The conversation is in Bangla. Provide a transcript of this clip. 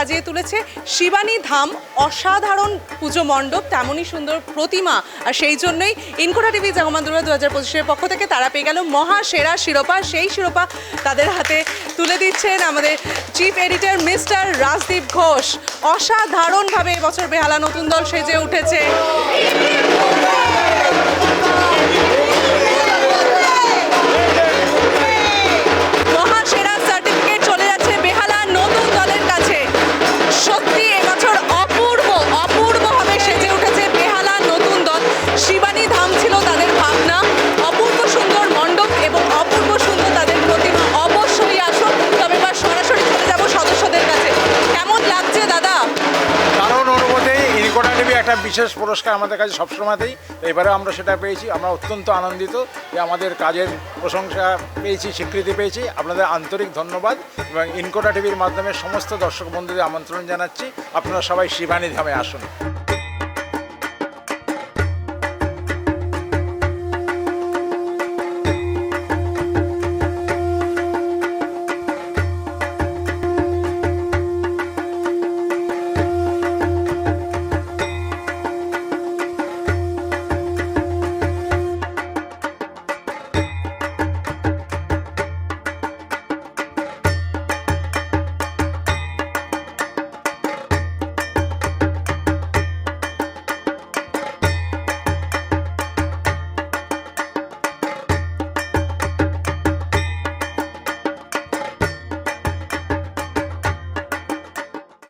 সাজিয়ে তুলেছে শিবানী ধাম, অসাধারণ পুজো মণ্ডপ, তেমনই সুন্দর প্রতিমা। আর সেই জন্যই ইনকোটা টিভি জাগমান দুর্গা দু হাজার পঁচিশের পক্ষ থেকে তারা পেয়ে গেল মহা সেরা শিরোপা। সেই শিরোপা তাদের হাতে তুলে দিচ্ছেন আমাদের chief editor mister Rajdeep Ghosh. অসাধারণভাবে এবছর বেহালা নতুন দল সেজে উঠেছে। একটা বিশেষ পুরস্কার আমাদের কাছে সবসময়তেই। এবারেও আমরা সেটা পেয়েছি। আমরা অত্যন্ত আনন্দিত যে আমাদের কাজের প্রশংসা পেয়েছি, স্বীকৃতি পেয়েছি। আপনাদের আন্তরিক ধন্যবাদ এবং ইনকোটা টিভির মাধ্যমে সমস্ত দর্শক বন্ধুদের আমন্ত্রণ জানাচ্ছি। আপনারা সবাই শিবানী ধামে আসুন।